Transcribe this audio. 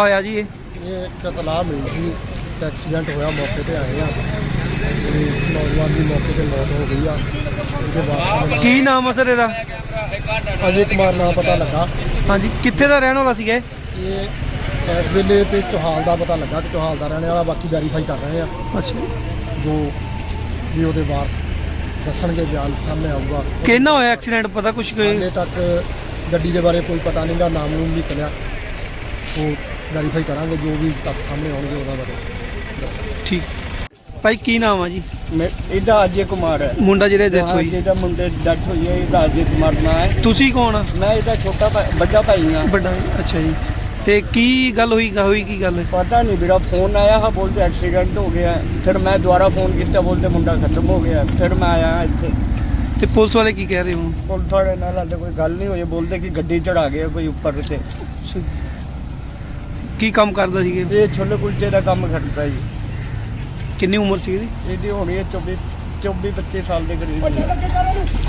ਹੋਇਆ ਜੀ ਇਹ? ਇਹ ਇੱਕ ਇਤਲਾਹ ਮਿਲੀ ਸੀ ਕਿ ਐਕਸੀਡੈਂਟ ਹੋਇਆ ਮੌਕੇ ਤੇ ਆਏ ਆ। ਤੇ ਨੌਜਵਾਨ ਦੀ ਮੌਕੇ ਤੇ ਮੌਤ ਹੋ ਗਈ ਆ। ਉਹਦੇ ਬਾਅਦ ਕੀ ਨਾਮ ਆ ਸਰ ਇਹਦਾ? ਅਜੇ ਕੁਮਾਰ ਨਾਂ ਪਤਾ ਲੱਗਾ। ਹਾਂਜੀ ਕਿੱਥੇ ਦਾ ਰਹਿਣ ਵਾਲਾ ਸੀਗਾ ਇਹ? ਇਹ ਇਸ ਵੇਲੇ ਤੇ ਚੋਹਾਲ ਦਾ ਪਤਾ ਲੱਗਾ ਕਿ ਚੋਹਾਲ ਦਾ ਰਹਿਣ ਵਾਲਾ ਬਾਕੀ ਵੈਰੀਫਾਈ ਕਰ ਰਹੇ ਆ। ਅੱਛਾ। ਜੋ ਵੀ ਉਹਦੇ ਵਾਰਸ ਦੱਸਣਗੇ ਬਿਆਨ ਸਾਹਮਣੇ ਆਊਗਾ। ਕਿੰਨਾ ਹੋਇਆ ਐਕਸੀਡੈਂਟ? ਪਤਾ ਕੁਛ ਕੋਈ? ਹਾਲੇ ਤੱਕ ਗੱਡੀ ਦੇ ਬਾਰੇ ਕੋਈ ਪਤਾ ਨਹੀਂਗਾ ਨਾਮ ਨੂੰ ਨਹੀਂ ਨਿਕਲਿਆ ਉਹ ਵੈਰੀਫਾਈ ਕਰਾਂਗੇ ਜੋ ਵੀ ਤੱਥ ਸਾਹਮਣੇ ਆਉਣਗੇ ਉਹਨਾਂ ਬਾਰੇ। ਦੱਸਾਂਗੇ ਠੀਕ। ਭਾਈ ਕੀ ਨਾਮ ਆ ਜੀ? ਮੈਂ ਇਹਦਾ ਅਜੇ ਕੁਮਾਰ ਹੈ। ਮੁੰਡਾ ਜਿਹੜੇ ਡੈਥ ਹਾਂ, ਹੋਈ। ਜਿਹਦਾ ਮੁੰਡੇ ਡੈਥ ਹੋਈ ਹੈ ਇਹਦਾ ਅਜੇ ਕੁਮਾਰ ਨਾਂ ਹੈ। ਤੁਸੀਂ ਕੌਣ ਆ? ਮੈਂ ਇਹਦਾ ਛੋਟਾ ਵੱਡਾ ਭਾਈ ਹਾਂ। ਵੱਡਾ ਅੱਛਾ ਜੀ। ਤੇ ਕੀ ਗੱਲ ਹੋਈ ਹੋਈ ਕੀ ਗੱਲ? ਪਤਾ ਨਹੀਂ ਮੇਰਾ ਫੋਨ ਆਇਆ ਹਾਂ ਬੋਲਦੇ ਐਕਸੀਡੈਂਟ ਹੋ ਗਿਆ। ਫਿਰ ਮੈਂ ਦੁਬਾਰਾ ਫੋਨ ਕੀਤਾ ਬੋਲਦੇ ਮੁੰਡਾ ਖਤਮ ਹੋ ਗਿਆ। ਫਿਰ ਮੈਂ ਆਇਆ ਇੱਥੇ। ਤੇ ਪੁਲਿਸ ਵਾਲੇ ਕੀ ਕਹਿ ਰਹੇ ਹੋ ਪੁਲਿਸ ਵਾਲੇ ਨਾਲ ਹਾਲੇ ਕੋਈ ਗੱਲ ਨਹੀਂ ਹੋਈ ਬੋਲਦੇ ਕਿ ਗੱਡੀ ਚੜਾ ਗਿਆ ਕੋਈ ਉੱਪਰ ਤੇ। ਕੀ ਕੰਮ ਕਰਦਾ ਸੀਗੇ? ਇਹ ਛੋਲੇ ਕੁਲਚੇ ਦਾ ਕੰਮ ਕਰਦਾ ਜੀ। ਕਿੰਨੀ ਉਮਰ ਸੀ ਇਹਦੀ? ਇਹਦੀ ਹੋਣੀ ਹੈ 24 24 25 ਸਾਲ ਦੇ ਕਰੀਬ।